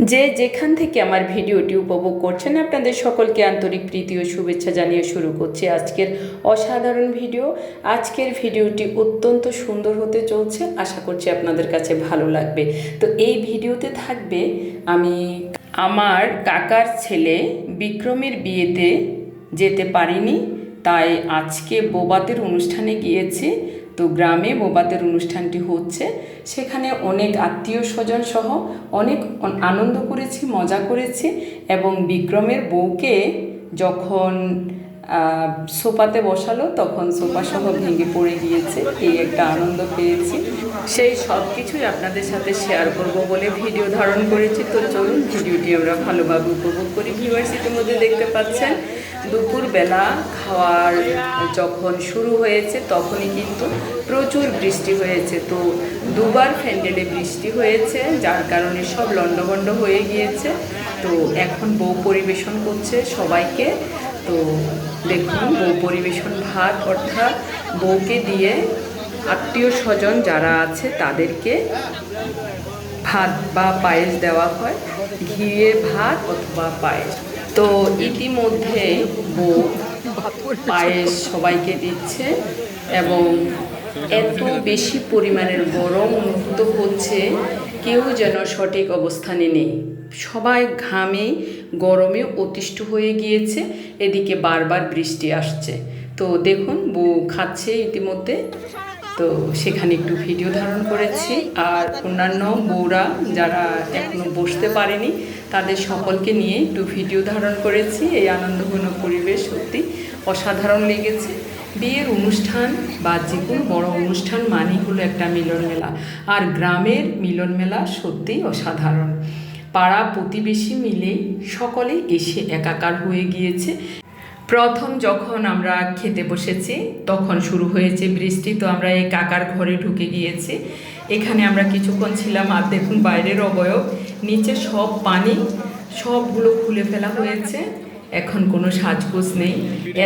যে যেখান থেকে আমার ভিডিওটি উপভোগ করছেন, আপনাদের সকলকে আন্তরিক প্রীতি ও শুভেচ্ছা জানিয়ে শুরু করছি আজকের অসাধারণ ভিডিও। আজকের ভিডিওটি অত্যন্ত সুন্দর হতে চলছে, আশা করছি আপনাদের কাছে ভালো লাগবে। তো এই ভিডিওতে থাকবে আমি আমার কাকার ছেলে বিক্রমের বিয়েতে যেতে পারিনি, তাই আজকে বোবাতের অনুষ্ঠানে গিয়েছি। তো গ্রামে বোবাতের অনুষ্ঠানটি হচ্ছে। সেখানে অনেক আত্মীয় স্বজন সহ অনেক আনন্দ করেছি, মজা করেছি এবং বিক্রমের বউকে যখন সোফাতে বসালো, তখন সোফা সহ ভেঙে পড়ে গিয়েছে, এই একটা আনন্দ পেয়েছি। সেই সব কিছুই আপনাদের সাথে শেয়ার করব বলে ভিডিও ধারণ করেছি। তো চলুন ভিডিওটি আমরা ভালোভাবে উপভোগ করি। ভিউয়ার্সিটির মধ্যে দেখতে পাচ্ছেন, দুপুরবেলা খাওয়ার যখন শুরু হয়েছে, তখনই কিন্তু প্রচুর বৃষ্টি হয়েছে। তো দুবার ফ্যান্ডেলে বৃষ্টি হয়েছে, যার কারণে সব লণ্ডভণ্ড হয়ে গিয়েছে। তো এখন বউ পরিবেশন করছে সবাইকে। তো দেখুন, বউ পরিবেশন ভাত অর্থাৎ বউকে দিয়ে আত্মীয় স্বজন যারা আছে তাদেরকে ভাত বা পায়েস দেওয়া হয়, ঘিয়ে ভাত অথবা পায়েস। তো ইতিমধ্যে বউ পায়েস সবাইকে দিচ্ছে এবং এত বেশি পরিমাণের গরম মুক্ত হচ্ছে কেউ যেন সঠিক অবস্থানে নেই। সবাই ঘামে, গরমে অতিষ্ঠ হয়ে গিয়েছে, এদিকে বারবার বৃষ্টি আসছে। তো দেখুন, বউ খাচ্ছে ইতিমধ্যে। তো সেখানে একটু ভিডিও ধারণ করেছি। আর অন্যান্য বউরা যারা এখনও বসতে পারেনি, তাদের সকলকে নিয়ে একটু ভিডিও ধারণ করেছি। এই আনন্দঘন পরিবেশ সত্যি অসাধারণ লেগেছে। বিয়ের অনুষ্ঠান বা যে কোনো বড় অনুষ্ঠান মানেই হলো একটা মিলন মেলা। আর গ্রামের মিলন মেলা সত্যিই অসাধারণ। পাড়া প্রতিবেশী মিলে সকলে এসে একাকার হয়ে গিয়েছে। প্রথম যখন আমরা খেতে বসেছি, তখন শুরু হয়েছে বৃষ্টি, তো আমরা এই কাকার ঘরে ঢুকে গিয়েছি। এখানে আমরা কিছুক্ষণ ছিলাম, আর দেখুন বাইরের অবয়ব, নিচে সব পানি, সবগুলো খুলে ফেলা হয়েছে। এখন কোনো সাজগোজ নেই।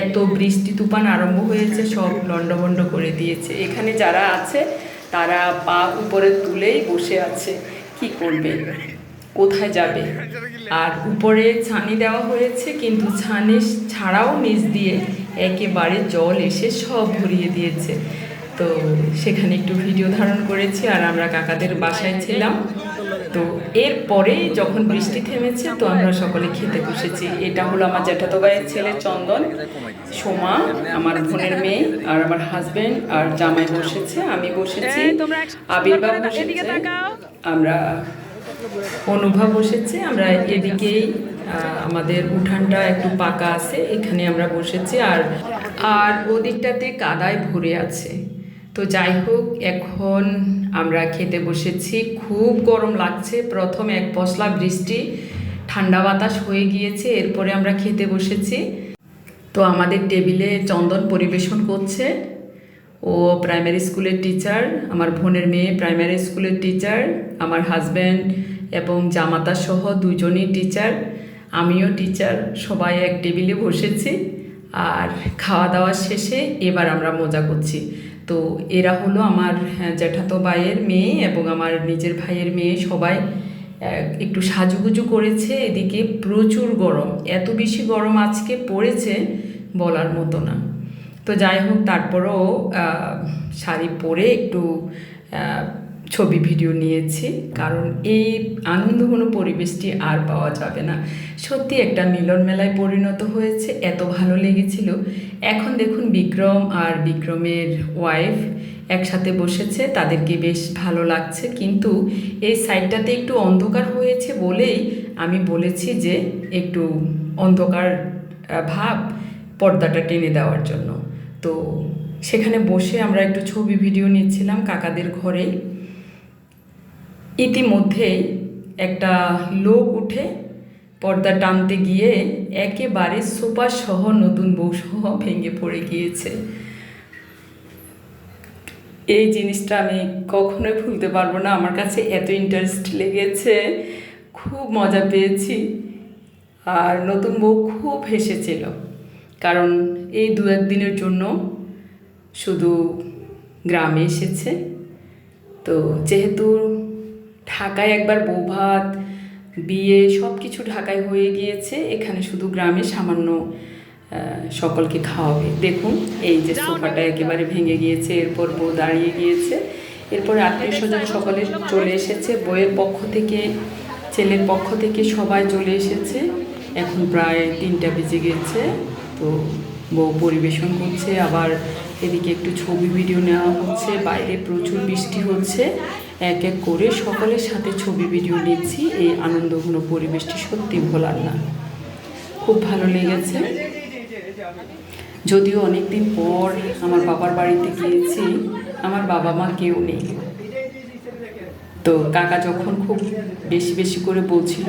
এত বৃষ্টি তুফান আরম্ভ হয়েছে, সব লণ্ডভণ্ড করে দিয়েছে। এখানে যারা আছে, তারা পা উপরে তুলেই বসে আছে। কি করবে? কোথায় যাবে? আর উপরে ছানি দেওয়া হয়েছে, কিন্তু ছানি ছাড়াও নিচ দিয়ে একেবারে জল এসে সব ভরিয়ে দিয়েছে। তো সেখানে একটু ভিডিও ধারণ করেছি, আর আমরা কাকাদের বাসায় ছিলাম। তো এরপরে যখন বৃষ্টি থেমেছে তো আমরা সকলে খেতে বসেছি। এটা হলো আমার জ্যাঠাতো ভাইয়ের ছেলে চন্দন সোমা আমার বোনের মেয়ে আর আমার হাজবেন্ড আর জামাই বসেছে আমি বসেছি আবির্ভাব বসেছে আমরা অনুভব বসেছে আমরা এদিকেই আমাদের উঠানটা একটু পাকা আছে এখানে আমরা বসেছি আর আর ওদিকটাতে কাদায় ভরে আছে। তো যাই হোক এখন আমরা খেতে বসেছি। খুব গরম লাগছে। প্রথম এক পশলা বৃষ্টি, ঠান্ডা বাতাস হয়ে গিয়েছে, এরপরে আমরা খেতে বসেছি। তো আমাদের টেবিলে চন্দন পরিবেশন করছে। ও প্রাইমারি স্কুলের টিচার, আমার বোনের মেয়ে প্রাইমারি স্কুলের টিচার, আমার হাজব্যান্ড এবং জামাতা সহ দুজনই টিচার। আমিও টিচার, সবাই এক টেবিলে বসেছি। আর খাওয়া দাওয়া শেষে এবার আমরা মজা করছি। তো এরা হলো আমার হ্যাঁ, জ্যাঠাতো ভাইয়ের মেয়ে এবং আমার নিজের ভাইয়ের মেয়ে সবাই এক- একটু সাজুগুজু করেছে। এদিকে প্রচুর গরম। এত বেশি গরম আজকে পড়েছে বলার মতো না। তো যাই হোক তারপরও শাড়ি পরে একটু ছবি, ভিডিও নিয়েছি। কারণ এই আনন্দঘন পরিবেশটি আর পাওয়া যাবে না। সত্যি একটা মিলন মেলায় পরিণত হয়েছে, এত ভালো লেগেছিল। এখন দেখুন বিক্রম আর বিক্রমের ওয়াইফ একসাথে বসেছে, তাদেরকে বেশ ভালো লাগছে। কিন্তু এই সাইডটাতে একটু অন্ধকার হয়েছে বলেই আমি বলেছি যে একটু অন্ধকার ভাব পর্দাটা টেনে দেওয়ার জন্য। তো সেখানে বসে আমরা একটু ছবি, ভিডিও নিচ্ছিলাম কাকাদের ঘরে ইতিমধ্যেই একটা লোক উঠে পর্দা টানতে গিয়ে একেবারে সোফা সহ নতুন বউ সহ ভেঙে পড়ে গিয়েছে। এই জিনিসটা আমি কখনোই ভুলতে পারব না। আমার কাছে এত ইন্টারেস্ট লেগেছে, খুব মজা পেয়েছি আর নতুন বউ খুব হেসেছিল। কারণ এই দু একদিনের জন্য শুধু গ্রামে এসেছে। তো যেহেতু ঢাকায় একবার বউ ভাত বিয়ে সব কিছু ঢাকায় হয়ে গিয়েছে। এখানে শুধু গ্রামে সামান্য সকলকে খাওয়াবে। দেখুন এই যে সোফাটা একেবারে ভেঙে গিয়েছে এরপর বউ দাঁড়িয়ে গিয়েছে। এরপর আত্মীয় স্বজন সকলে চলে এসেছে। বইয়ের পক্ষ থেকে ছেলের পক্ষ থেকে সবাই চলে এসেছে। এখন প্রায় তিনটা বেজে গেছে তো বউ পরিবেশন করছে। আবার এদিকে একটু ছবি ভিডিও নেওয়া হচ্ছে। বাইরে প্রচুর বৃষ্টি হচ্ছে। এক এক করে সকলের সাথে ছবি, ভিডিও নিচ্ছি। এই আনন্দঘন পরিবেশটি সত্যি ভোলার না। খুব ভালো লেগেছে। যদিও অনেক দিন পর আমার বাবার বাড়িতে গিয়েছি, আমার বাবা মা কেউ নেই। তো কাকা যখন খুব বেশি বেশি করে বলছিল,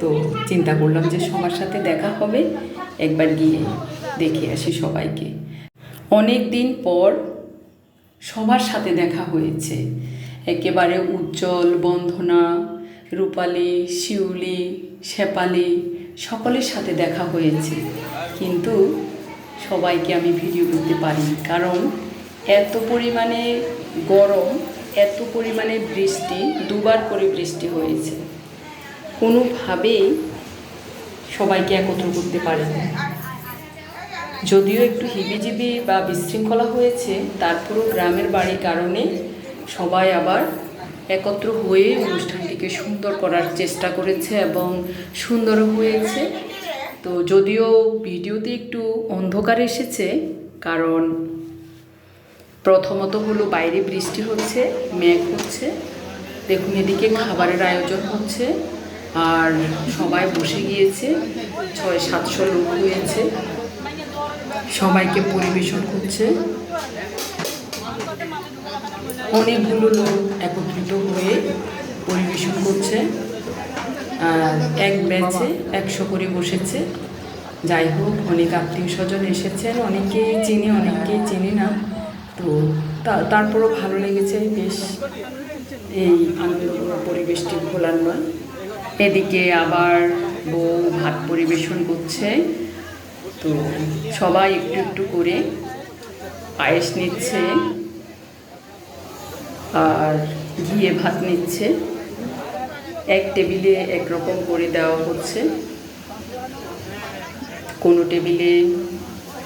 তো চিন্তা করলাম যে সবার সাথে দেখা হবে, একবার গিয়ে দেখে আসি সবাইকে। অনেক দিন পর সবার সাথে দেখা হয়েছে। একেবারে উজ্জ্বল বন্ধনা, রূপালী, শিউলি শেপালি সকলের সাথে দেখা হয়েছে। কিন্তু সবাইকে আমি ভিডিও করতে পারি কারণ এত পরিমাণে গরম, এত পরিমাণে বৃষ্টি, দুবার করে বৃষ্টি হয়েছে। কোনোভাবেই সবাইকে একত্র করতে পারিনি। যদিও একটু হিবিজিবি বা বিশৃঙ্খলা হয়েছে, তারপরও গ্রামের বাড়ির কারণে সবাই আবার একত্র হয়ে অনুষ্ঠানটিকে সুন্দর করার চেষ্টা করেছে এবং সুন্দরও হয়েছে। তো যদিও ভিডিওতে একটু অন্ধকার এসেছে, কারণ প্রথমত হলো বাইরে বৃষ্টি হচ্ছে, মেঘ হচ্ছে, দেখুন এদিকে খাবারের আয়োজন হচ্ছে, আর সবাই বসে গিয়েছে ছয় সাতশো লোক হয়েছে, সবাইকে পরিবেশন করছে। অনেকগুলো লোক একত্রিত হয়ে পরিবেশন করছে। এক ব্যাচে একশো করে বসেছে। যাই হোক, অনেক আত্মীয় স্বজন এসেছেন। অনেকেই চিনি, অনেককেই চিনি না। তো তারপরও ভালো লেগেছে। বেশ এই আনন্দপূর্ণ পরিবেশটি ভোলার নয়। এদিকে আবার বউ ভাত পরিবেশন করছে। তো সবাই একটু একটু করে পায়েস নিচ্ছে। আর ঘিয়ে ভাত নিচ্ছে। এক টেবিলে এক রকম করে দেওয়া হচ্ছে। কোনো টেবিলে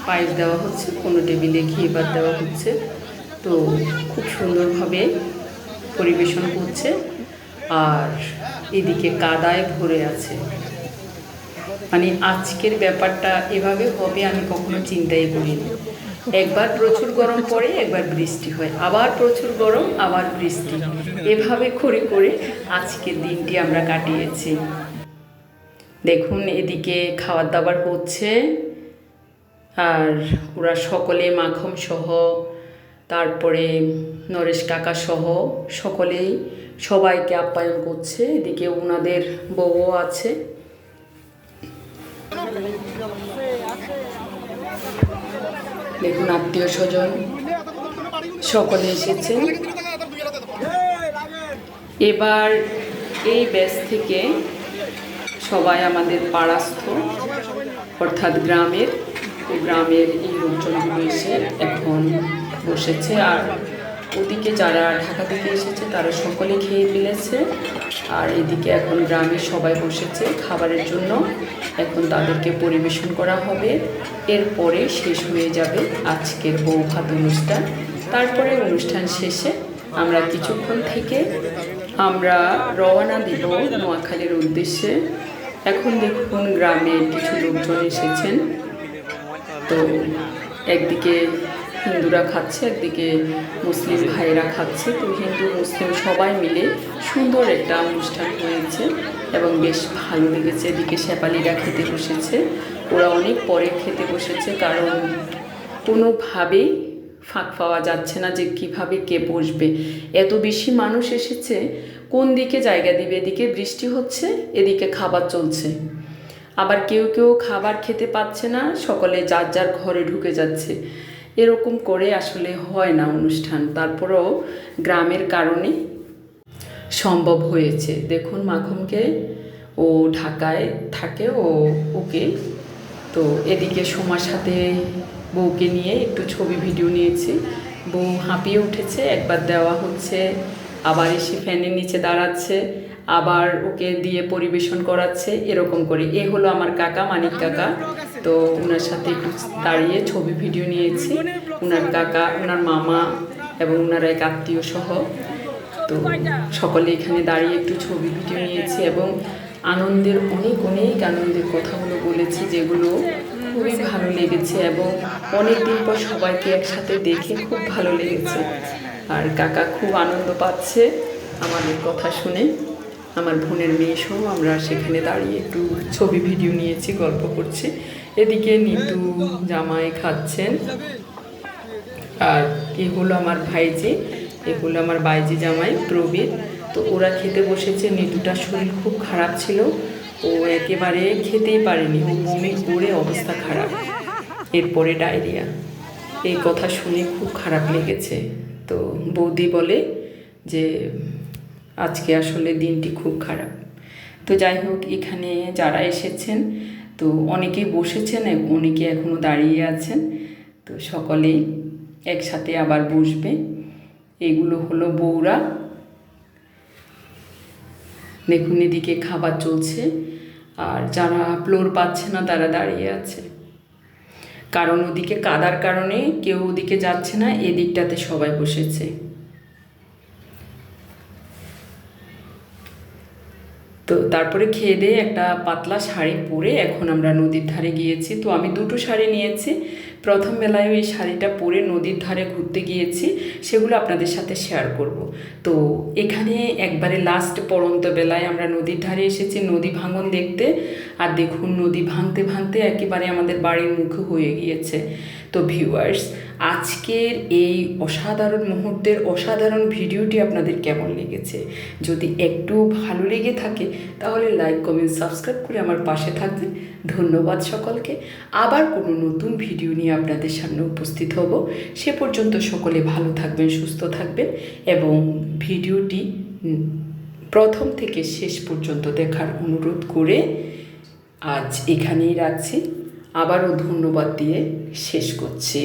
পায়েস দেওয়া হচ্ছে, কোনো টেবিলে ঘিয়ে ভাত দেওয়া হচ্ছে। তো খুব সুন্দরভাবে পরিবেশন করছে। আর এদিকে কাদায় ভরে আছে। মানে আজকের ব্যাপারটা এভাবে হবে আমি কখনো চিন্তাই করিনি। একবার প্রচুর গরম পড়ে, একবার বৃষ্টি হয়। আবার প্রচুর গরম, আবার বৃষ্টি। এভাবে করে করে আজকের দিনটি আমরা কাটিয়েছি। দেখুন, এদিকে খাবার দাবার হচ্ছে। আর ওরা সকলে মাখম সহ, তারপরে নরেশ কাকা সহ সকলেই সবাইকে আপ্যায়ন করছে। এদিকে ওনাদের বউও আছে। দেখুন আত্মীয় স্বজন, সকলে এসেছে। এবার এই ব্যাচ থেকে সবাই আমাদের পাড়াস্থ, অর্থাৎ গ্রামের গ্রামের এই লোকজনগুলো এসে এখন বসেছে। আর ওদিকে যারা ঢাকা থেকে এসেছে, তারা সকলে খেয়ে ফেলেছে। আর এদিকে এখন গ্রামের সবাই বসেছে খাবারের জন্য। এখন তাদেরকে পরিবেশন করা হবে। এরপরে শেষ হয়ে যাবে আজকের বউ ভাত অনুষ্ঠান। তারপরে অনুষ্ঠান শেষে আমরা কিছুক্ষণ থেকে আমরা রওনা দিব নোয়াখালীর উদ্দেশ্যে। এখন দেখুন গ্রামে কিছু লোকজন এসেছেন। তো একদিকে হিন্দুরা খাচ্ছে, একদিকে মুসলিম ভাইয়েরা খাচ্ছে। তো হিন্দু, মুসলিম সবাই মিলে সুন্দর একটা অনুষ্ঠান হয়েছে এবং বেশ ভালো লেগেছে। এদিকে শেপালিরা খেতে বসেছে। ওরা অনেক পরে খেতে বসেছে, কারণ কোনোভাবেই ফাঁক পাওয়া যাচ্ছে না যে কীভাবে কে বসবে। এত বেশি মানুষ এসেছে, কোন দিকে জায়গা দিবে? এদিকে বৃষ্টি হচ্ছে, এদিকে খাবার চলছে। আবার কেউ কেউ খাবার খেতে পাচ্ছে না, সকলে যার যার ঘরে ঢুকে যাচ্ছে। এরকম করে আসলে হয় না অনুষ্ঠান। তারপরেও গ্রামের কারণে সম্ভব হয়েছে। দেখুন মাখমকে ও ঢাকায় থাকে ও ওকে। তো এদিকে সোমার সাথে বউকে নিয়ে একটু ছবি ভিডিও নিয়েছি। বউ হাঁপিয়ে উঠেছে একবার দেওয়া হচ্ছে আবার এসে ফ্যানের নিচে দাঁড়াচ্ছে আবার ওকে দিয়ে পরিবেশন করাচ্ছে এরকম করে। এ হলো আমার কাকা মানিক কাকা। তো ওনার সাথে একটু দাঁড়িয়ে ছবি, ভিডিও নিয়েছি। ওনার কাকা ওনার মামা এবং ওনার এক আত্মীয় সহ। তো সকলে এখানে দাঁড়িয়ে একটু ছবি, ভিডিও নিয়েছি এবং আনন্দের, অনেক অনেক আনন্দের কথাগুলো বলেছি, যেগুলো খুবই ভালো লেগেছে এবং অনেক দিন পর সবাইকে একসাথে দেখে খুব ভালো লেগেছে। আর কাকা খুব আনন্দ পাচ্ছে আমাদের কথা শুনে। আমার বোনের মেয়ে সহ আমরা সেখানে দাঁড়িয়ে একটু ছবি, ভিডিও নিয়েছি, গল্প করছি। এদিকে নিতু জামাই খাচ্ছেন। আর এ হলো আমার ভাইজি, এ হলো আমার বাইজি জামাই, প্রবীর। তো ওরা খেতে বসেছে নিতুটার শরীর খুব খারাপ ছিল। ও একেবারে খেতেই পারেনি, ও বমি করে অবস্থা খারাপ। এরপরে ডায়রিয়া। এই কথা শুনে খুব খারাপ লেগেছে। তো বৌদি বলে যে আজকে আসলে দিনটি খুব খারাপ। তো যাই হোক, এখানে যারা এসেছেন, তো অনেকেই বসেছেন অনেকে এখনও দাঁড়িয়ে আছেন। তো সকলেই একসাথে আবার বসবে। এগুলো হলো বৌরা। দেখুন, এদিকে খাবার চলছে। আর যারা ফ্লোর পাচ্ছে না, তারা দাঁড়িয়ে আছে। কারণ ওদিকে কাদার কারণে কেউ ওদিকে যাচ্ছে না, এদিকটাতে সবাই বসেছে। তো তারপরে খেয়ে দিয়ে একটা পাতলা শাড়ি পরে এখন আমরা নদীর ধারে গিয়েছি। তো আমি দুটো শাড়ি নিয়েছি। প্রথম বেলায় ওই শাড়িটা পরে নদীর ধারে ঘুরতে গিয়েছি, সেগুলো আপনাদের সাথে শেয়ার করব। তো এখানে একবারে লাস্ট পড়ন্ত বেলায় আমরা নদীর ধারে এসেছি, নদী ভাঙন দেখতে। আর দেখুন, নদী ভাঙতে ভাঙতে একেবারে আমাদের বাড়ির মুখে হয়ে গিয়েছে। তো ভিউয়ার্স আজকের এই অসাধারণ মুহূর্তের অসাধারণ ভিডিওটি আপনাদের কেমন লেগেছে? যদি একটু ভালো লেগে থাকে, তাহলে লাইক কমেন্ট সাবস্ক্রাইব করে আমার পাশে থাকবেন। ধন্যবাদ সকলকে। আবার কোনো নতুন ভিডিও নিয়ে আপনাদের সামনে উপস্থিত হব। সে পর্যন্ত সকলে ভালো থাকবেন, সুস্থ থাকবেন এবং ভিডিওটি প্রথম থেকে শেষ পর্যন্ত দেখার অনুরোধ করে আজ এখানেই রাখছি। আবারও ধন্যবাদ দিয়ে শেষ করছি।